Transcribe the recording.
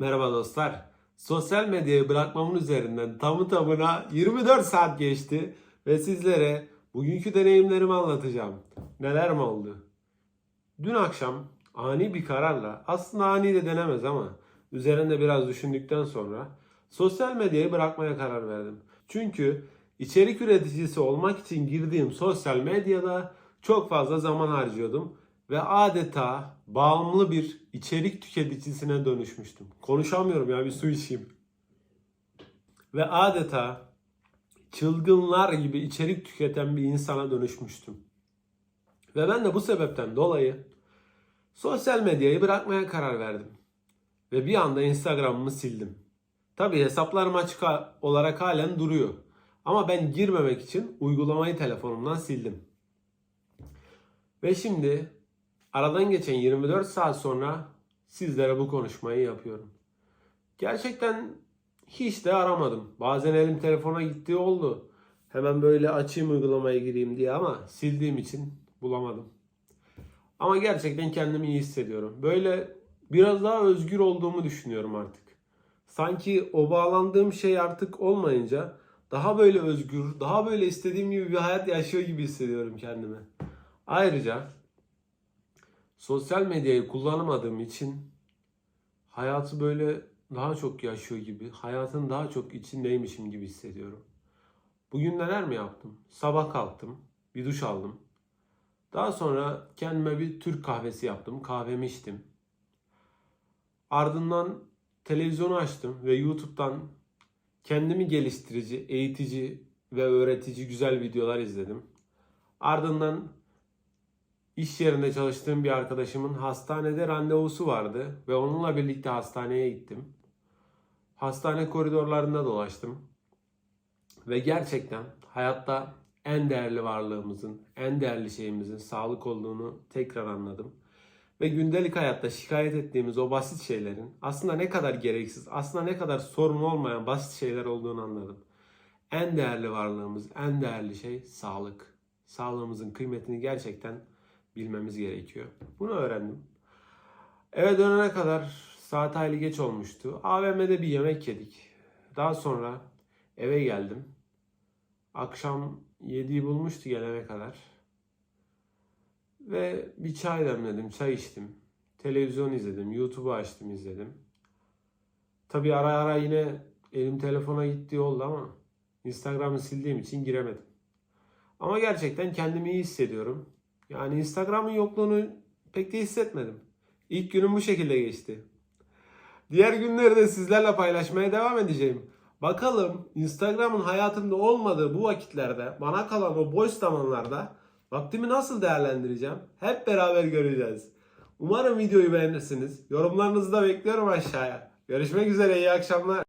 Merhaba dostlar. Sosyal medyayı bırakmamın üzerinden tamı tamına 24 saat geçti ve sizlere bugünkü deneyimlerimi anlatacağım. Neler mi oldu? Dün akşam ani bir kararla, aslında ani de denemez ama üzerinde biraz düşündükten sonra sosyal medyayı bırakmaya karar verdim. Çünkü içerik üreticisi olmak için girdiğim sosyal medyada çok fazla zaman harcıyordum ve adeta bağımlı bir içerik tüketicisine dönüşmüştüm. Konuşamıyorum ya bir su içeyim. Ve adeta çılgınlar gibi içerik tüketen bir insana dönüşmüştüm. Ve ben de bu sebepten dolayı sosyal medyayı bırakmaya karar verdim. Ve bir anda Instagram'ımı sildim. Tabi hesaplarım açık olarak halen duruyor. Ama ben girmemek için uygulamayı telefonumdan sildim. Ve şimdi aradan geçen 24 saat sonra sizlere bu konuşmayı yapıyorum. Gerçekten hiç de aramadım. Bazen elim telefona gittiği oldu. Hemen böyle açayım uygulamaya gireyim diye ama sildiğim için bulamadım. Ama gerçekten kendimi iyi hissediyorum. Böyle biraz daha özgür olduğumu düşünüyorum artık. Sanki o bağlandığım şey artık olmayınca daha böyle özgür, daha böyle istediğim gibi bir hayat yaşıyor gibi hissediyorum kendimi. Ayrıca sosyal medyayı kullanamadığım için hayatı böyle daha çok yaşıyor gibi, hayatın daha çok içindeymişim gibi hissediyorum. Bugün neler mi yaptım? Sabah kalktım, bir duş aldım. Daha sonra kendime bir Türk kahvesi yaptım, kahvemi içtim. Ardından televizyonu açtım ve YouTube'dan kendimi geliştirici, eğitici ve öğretici güzel videolar izledim. Ardından iş yerinde çalıştığım bir arkadaşımın hastanede randevusu vardı ve onunla birlikte hastaneye gittim. Hastane koridorlarında dolaştım. Ve gerçekten hayatta en değerli varlığımızın, en değerli şeyimizin sağlık olduğunu tekrar anladım. Ve gündelik hayatta şikayet ettiğimiz o basit şeylerin aslında ne kadar gereksiz, aslında ne kadar sorun olmayan basit şeyler olduğunu anladım. En değerli varlığımız, en değerli şey sağlık. Sağlığımızın kıymetini gerçekten bilmemiz gerekiyor. Bunu öğrendim. Eve dönene kadar saat hayli geç olmuştu. AVM'de bir yemek yedik. Daha sonra eve geldim. Akşam 7'yi bulmuştu gelene kadar. Ve bir çay demledim, çay içtim. Televizyon izledim, YouTube'u açtım izledim. Tabii ara ara yine elim telefona gitti oldu ama Instagram'ı sildiğim için giremedim. Ama gerçekten kendimi iyi hissediyorum. Yani Instagram'ın yokluğunu pek de hissetmedim. İlk günüm bu şekilde geçti. Diğer günleri de sizlerle paylaşmaya devam edeceğim. Bakalım Instagram'ın hayatımda olmadığı bu vakitlerde, bana kalan o boş zamanlarda vaktimi nasıl değerlendireceğim? Hep beraber göreceğiz. Umarım videoyu beğenirsiniz. Yorumlarınızı da bekliyorum aşağıya. Görüşmek üzere, iyi akşamlar.